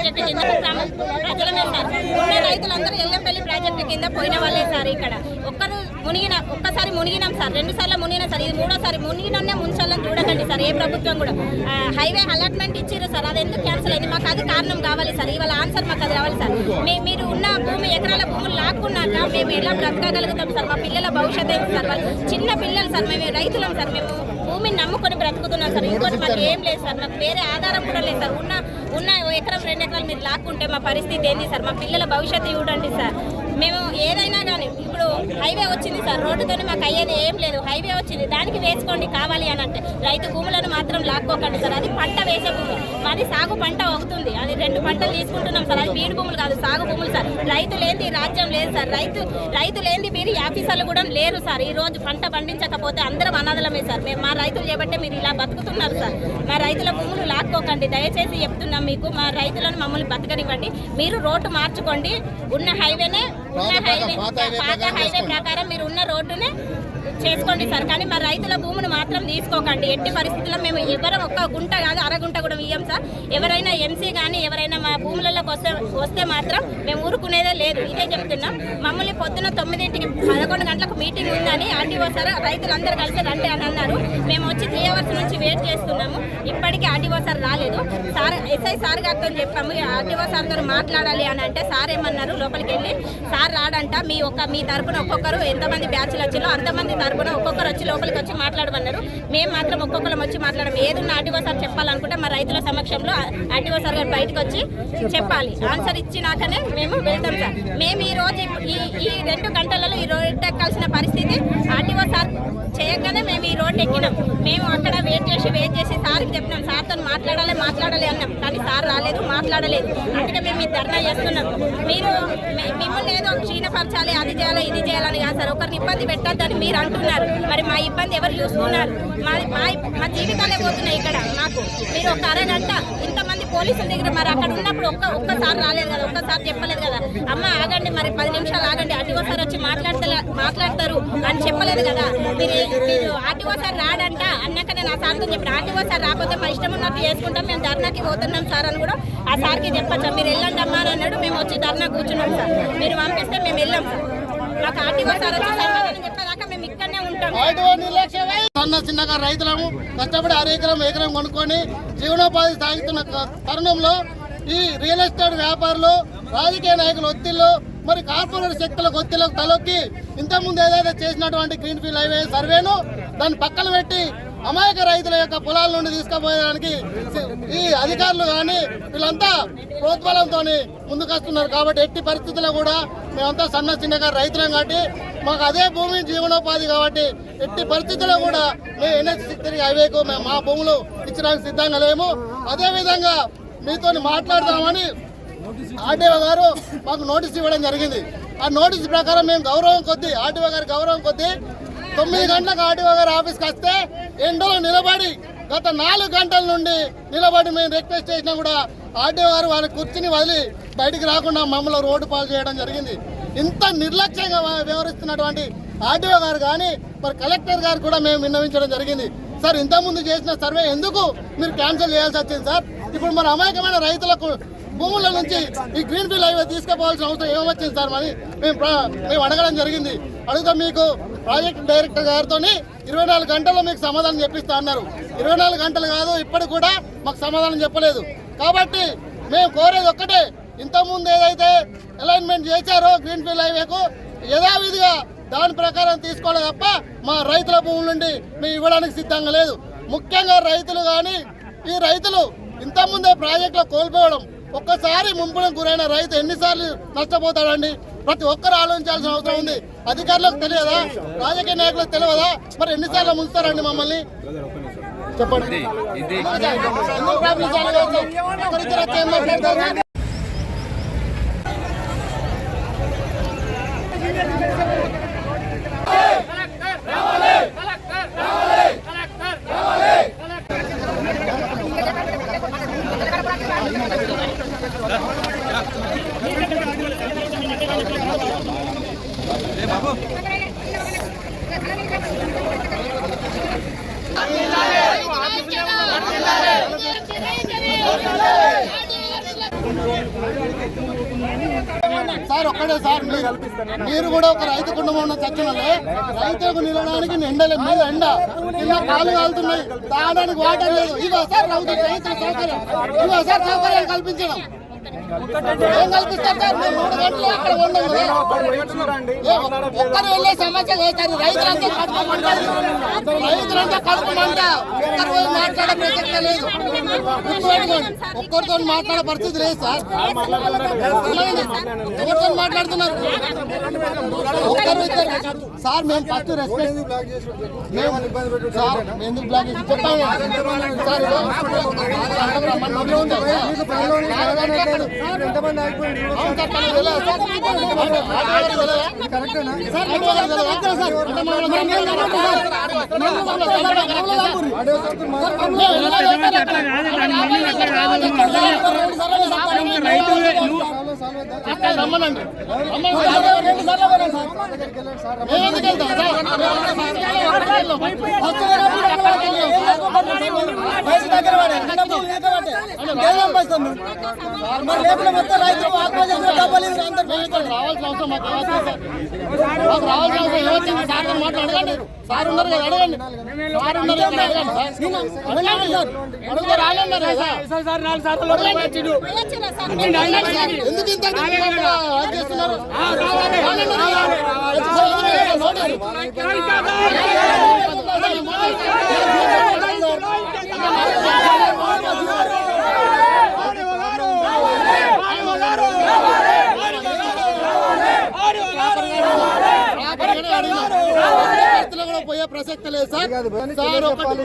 Project కింద ప్రజలమే sir. ఉన్న రైతులందరూ ఎల్లంపల్లి ప్రాజెక్టు కింద పోయిన వాళ్ళే సార్ ఇక్కడ. ఒక్కరు మునిగిన ఒక్కసారి మునిగినాం సార్. రెండు సార్లు మునిగిన సార్. ఇది మూడోసారి మునిగిననే ముంచాలని చూడకండి సార్. ఏ ప్రభుత్వం కూడా. హైవే అలాట్మెంట్ ఇచ్చారు సార్. అది ఎందుకు క్యాన్సిల్ అయింది? మాకు అది కారణం కావాలి సార్. ఇవాళ ఆన్సర్ మాకు అది రావాలి సార్. మీరు ఉన్న భూమి ఎకరాల భూములు లాక్కున్నాక మేము ఎలా బ్రతకగలుగుతాం సార్? మా పిల్లల భవిష్యత్ ఏంటి సార్? వాళ్ళు చిన్న పిల్లలు సార్. మేము రైతులం సార్. మేము భూమిని నమ్ముకొని బ్రతుకుతున్నాం సార్. ఇంకోటి మాకు ఏం లేదు సార్. మాకు వేరే ఆధారం కూడా లేదు సార్. ఉన్న ఉన్న ఎకరం రెండు ఎకరాలు మీరు లాక్కుంటే మా పరిస్థితి ఏంది సార్? మా పిల్లల భవిష్యత్తు చూడండి సార్. మేము ఏదైనా కానీ ఇప్పుడు హైవే వచ్చింది సార్ రోడ్డుతోనే మాకు అయ్యేది ఏం లేదు. హైవే వచ్చింది దానికి వేసుకోండి కావాలి అని అంటే. రైతు భూములను మాత్రం లాక్కోకండి సార్. అది పంట వేసే భూమి. మాది సాగు పంట అవుతుంది అది రెండు పంటలు తీసుకుంటున్నాం సార్. అది బీడు భూములు కాదు సాగు భూములు సార్. రైతు లేని రాజ్యం లేదు సార్. రైతు రైతు లేని మీరు ఆఫీసర్లు కూడా లేరు సార్. ఈ రోజు పంట పండించకపోతే అందరం అనాథలమే సార్. మేము మా రైతులు చేపట్టే మీరు ఇలా బతుకుతున్నారు సార్. మా రైతుల భూములు లాక్కోకండి. దయచేసి చెప్తున్నాం మీకు మా రైతులను మమ్మల్ని బతకనివ్వండి. మీరు రోడ్డు మార్చుకోండి. ఉన్న హైవేనే ఉన్న హైవే పాత హైవే ప్రకారం మీరు ఉన్న రోడ్డునే చేసుకోండి సార్. కానీ మా రైతుల భూమిని మాత్రం తీసుకోకండి. ఎట్టి పరిస్థితుల్లో మేము ఎవరం ఒక్క గుంట కాదు అరగుంట కూడా ఇయ్యం సార్. ఎవరైనా ఎంసీ కానీ ఎవరైనా మా భూములలోకి వస్తే వస్తే మాత్రం మేము ఊరుకునేదే లేదు. ఇదే చెప్తున్నాం. మమ్మల్ని పొద్దున తొమ్మిదింటికి పదకొండు గంటలకు మీటింగ్ ఉందని ఆర్టీఓ సార్ రైతులందరూ కలిసి రండి అని అన్నారు. మేము వచ్చి త్రీ అవర్స్ నుంచి వెయిట్ చేస్తున్నాము. ఇప్పటికీ ఆర్టీఓ సార్ రాలేదు. సార్ ఎస్ఐ సార్ గారితో చెప్పాము. ఆర్టీఓ సార్తో మాట్లాడాలి అని అంటే సార్ ఏమన్నారు? లోపలికి వెళ్ళి సార్ రాడంట. మీ ఒక్క మీ తరపున ఒక్కొక్కరు ఎంతమంది బ్యాచ్లు వచ్చిలో అంతమంది తరపున ఒక్కొక్కరు వచ్చి లోపలికి వచ్చి మాట్లాడమన్నారు. మేము మాత్రం ఒక్కొక్కరం వచ్చి మాట్లాడము. ఏదున్న ఆర్టీఓ సార్ చెప్పాలనుకుంటే మా రైతుల సమక్షంలో ఆర్టీఓ సార్ గారు బయటకు వచ్చి చెప్పాలి. ఆన్సర్ ఇచ్చినాకనే మేము వెళ్తాం సార్. మేము ఈ రోజు ఈ ఈ రెండు గంటలలో ఈ రోడ్డు ఎక్కాల్సిన పరిస్థితి ఆర్టీఓ సార్ చేయగానే మేము ఈ రోడ్డు ఎక్కినాం. మేము అక్కడ వెయిట్ చేసి వెయిట్ చేసి సార్కి చెప్పినాం. సార్తో మాట్లాడాలి మాట్లాడాలి అన్నాం. కానీ సార్ రాలేదు మాట్లాడలేదు. అందుకే మేము మీ ధర్నా చేస్తున్నాం. మీరు మిమ్మల్ని ఏదో క్షీణపరచాలి అది చేయాలి ఇది చేయాలని కాదు సార్. ఒకరిని ఇబ్బంది పెట్టద్దని మీరు అంటున్నారు. మరి మా ఇబ్బంది ఎవరు చూస్తున్నారు? మా మా మా జీవితాలే పోతున్నాయి ఇక్కడ మాకు. మీరు ఒక అరగంట ఇంతమంది పోలీసుల దగ్గర మరి అక్కడ ఉన్నప్పుడు ఒక్క ఒక్కసారి రాలేదు కదా ఒక్కసారి చెప్పలేదు కదా. అమ్మ ఆగండి మరి పది నిమిషాలు ఆగండి. ఆర్టీఓ సార్ వచ్చి మాట్లాడతా మాట్లాడతారు అని చెప్పలేదు కదా. మీరు మీరు ఆర్టీఓ సార్ రాడంట అన్నాక నేను ఆ సార్తో చెప్పాను. ఆర్టీఓ సార్ రాకపోతే మా ఇష్టం ఉన్నట్టు చేసుకుంటాం మేము ధర్నాకి పోతున్నాం సార్ అని కూడా ఆ సార్కి చెప్పచ్చా. మీరు వెళ్ళండి అమ్మా అని అన్నాడు మేము వచ్చి ధర్నా కూర్చున్నాం సార్. మీరు పంపిస్తే మేము వెళ్ళాం సార్. మాకు ఆర్టీఓ సార్ వచ్చి సమాధానం చెప్పేదాకా మేము ఇక్కడనే ఉంటాం సన్న చిన్నగా రైతులము కష్టపడి అర ఎకరం ఎకరం కొనుక్కొని జీవనోపాధి సాగుతున్న తరుణంలో ఈ రియల్ ఎస్టేట్ వ్యాపారులు రాజకీయ నాయకుల ఒత్తిళ్ళు మరి కార్పొరేట్ శక్తులకు ఒత్తిళ్ళకు తలొక్కి ఇంతకుముందు ఏదైతే చేసినటువంటి గ్రీన్ ఫీల్డ్ హైవే సర్వేను దాన్ని పక్కన పెట్టి అమాయక రైతుల యొక్క పొలాల నుండి తీసుకుపోయడానికి ఈ అధికారులు కానీ వీళ్ళంతా ప్రోద్బలంతో ముందుకొస్తున్నారు. కాబట్టి ఎట్టి పరిస్థితుల్లో కూడా మేమంతా సన్న చిన్నగా రైతులం కాబట్టి మాకు అదే భూమి జీవనోపాధి కాబట్టి ఎట్టి పరిస్థితుల్లో కూడా మేము ఎన్హెచ్ తిరిగి హైవేకు మేము మా భూములు ఇచ్చడానికి సిద్ధంగా లేము. అదే విధంగా మీతో మాట్లాడదామని ఆర్టీఓ గారు మాకు నోటీస్ ఇవ్వడం జరిగింది. ఆ నోటీస్ ప్రకారం మేము గౌరవం కొద్దీ ఆర్టీఓ గారి గౌరవం కొద్దీ తొమ్మిది గంటలకు ఆర్టీఓ గారు ఆఫీస్కి వస్తే ఎండలో నిలబడి గత నాలుగు గంటల నుండి నిలబడి మేము రిక్వెస్ట్ చేసినా కూడా ఆర్టీఓ గారు వారి కుర్చీని వదిలి బయటికి రాకుండా మమ్మల్ని రోడ్డు పాలు చేయడం జరిగింది. ఇంత నిర్లక్ష్యంగా వ్యవహరిస్తున్నటువంటి ఆర్టీఓ గారు కానీ మరి కలెక్టర్ గారు కూడా మేము విన్నవించడం జరిగింది. సార్ ఇంతకుముందు చేసిన సర్వే ఎందుకు మీరు క్యాన్సిల్ చేయాల్సి వచ్చింది సార్? ఇప్పుడు మరి అమాయకమైన రైతులకు భూముల నుంచి ఈ గ్రీన్ ఫీల్డ్ హైవే తీసుకుపోవాల్సిన అవసరం ఏమొచ్చింది సార్ మరి? మేము మేము అడగడం జరిగింది. అడుగుతా మీకు ప్రాజెక్ట్ డైరెక్టర్ గారితో ఇరవై నాలుగు గంటల్లో మీకు సమాధానం చెప్పిస్తా అన్నారు. ఇరవై నాలుగు గంటలు కాదు ఇప్పటికి కూడా మాకు సమాధానం చెప్పలేదు. కాబట్టి మేము కోరేది ఒక్కటే ఇంతకుముందు ఏదైతే అలైన్మెంట్ చేశారో గ్రీన్ ఫీల్డ్ హైవేకు యథావిధిగా దాని ప్రకారం తీసుకోవాలి తప్ప మా రైతుల భూముల నుండి మేము ఇవ్వడానికి సిద్ధంగా లేదు. ముఖ్యంగా రైతులు కానీ ఈ రైతులు ఇంతకుముందే ప్రాజెక్టులో కోల్పోవడం ఒక్కసారి ముంపులకు గురైన రైతు ఎన్నిసార్లు నష్టపోతాడండి? ప్రతి ఒక్కరు ఆలోచించాల్సిన అవసరం ఉంది. అధికారులకు తెలియదా? రాజకీయ నాయకులకు తెలియదా? మరి ఎన్నిసార్లు ముంచుతారండి మమ్మల్ని? చెప్పండి. Let's go. సార్ ఒక్కడే సార్ మీరు మీరు కూడా ఒక రైతు కుటుంబం ఉన్న చచ్చినలే రైతులకు నిలడానికి ఎండలే మీద ఎండ. ఇలా కాలు కాలుతున్నాయి తాగడానికి వాటర్ లేదు. ఇవ్వ సార్ రైతు సౌకర్యం. ఇవ్వ సార్ సౌకర్యాలు కల్పించడం. ఒక్కరు వెళ్ళే సమస్య రైతులంతా రైతులంతా కడుపుమంట. ఒక్కరు పోయి మాట్లాడే ప్రసక్తే లేదు. ఒక్కరితో మాట్లాడే పరిస్థితి లేదు సార్? ఎవరితో మాట్లాడుతున్నారు? ఒక్కరు సార్ మేము ఫస్ట్ రెస్పెక్ట్. మేము సార్ ఎందుకు బ్లాక్ చేసి చెప్పాము? సార్ ఇదో, సార్ రమ్మని నోట్లో ఉంది. అవును సార్, తనకు తెలియదా సార్? ఆటగాడికి తెలియదా? సార్, ఆటగాడికి తెలియదా? సార్, అంటే మన వాళ్ళ గ్రామంలో గ్రామంలో సార్. గ్రామంలో గ్రామంలో గ్రామంలో సార్, మేము ఎలా చేస్తారు? అక్కడ రమ్మనండి రమ్మని మేము ఎందుకు వెళ్తాం సార్? మేము ఇక్కడ రావాల్సిన అవసరం మాకు రావాల్సిన అవసరం ఏమొచ్చింది సార్. గారు మాట అడగండి. సార్ ఉన్నారు కదా అడగండి. సార్ ఉన్నారు కదా అడగండి. సార్. అడగండి సార్. అడుగుతా రాలన్నారు కదా సార్. ఎందుకు ఇంత చేస్తున్నారు రాలండి, రాలండి. సార్, ఎందుకు నోటీసు? రాకరిగానే అడిగినారు. పరిస్థితుల్లో కూడా పోయే ప్రసక్తి లేదు సార్ సార్ ఒకటి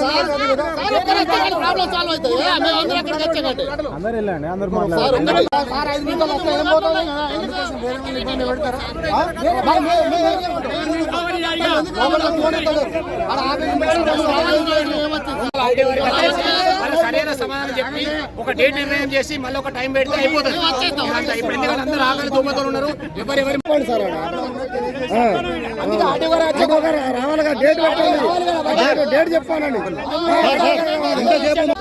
సార్ ఒక్కరే వస్తే ప్రాబ్లం సాల్వ్ అవుతుంది మేము అందరం అక్కడికి వచ్చాకండి అందరు వెళ్ళండి అందరు సార్ ఒక్కరే సార్ ఐదు నిమిషాలు వస్తే ఏం పోతుంది సరైన సమాధానం చెప్పి ఒక డేట్ నిర్ణయం చేసి మళ్ళీ ఒక టైం పెడితే అయిపోతుంది. ఇప్పుడు ఎందుకంటే అందరూ ఆకలి దోమతలు ఉన్నారు. ఎవరెవరి రావాలిగా డేట్ పెట్టండి. డేట్- డేట్ చెప్పానండి ఇంతసేపు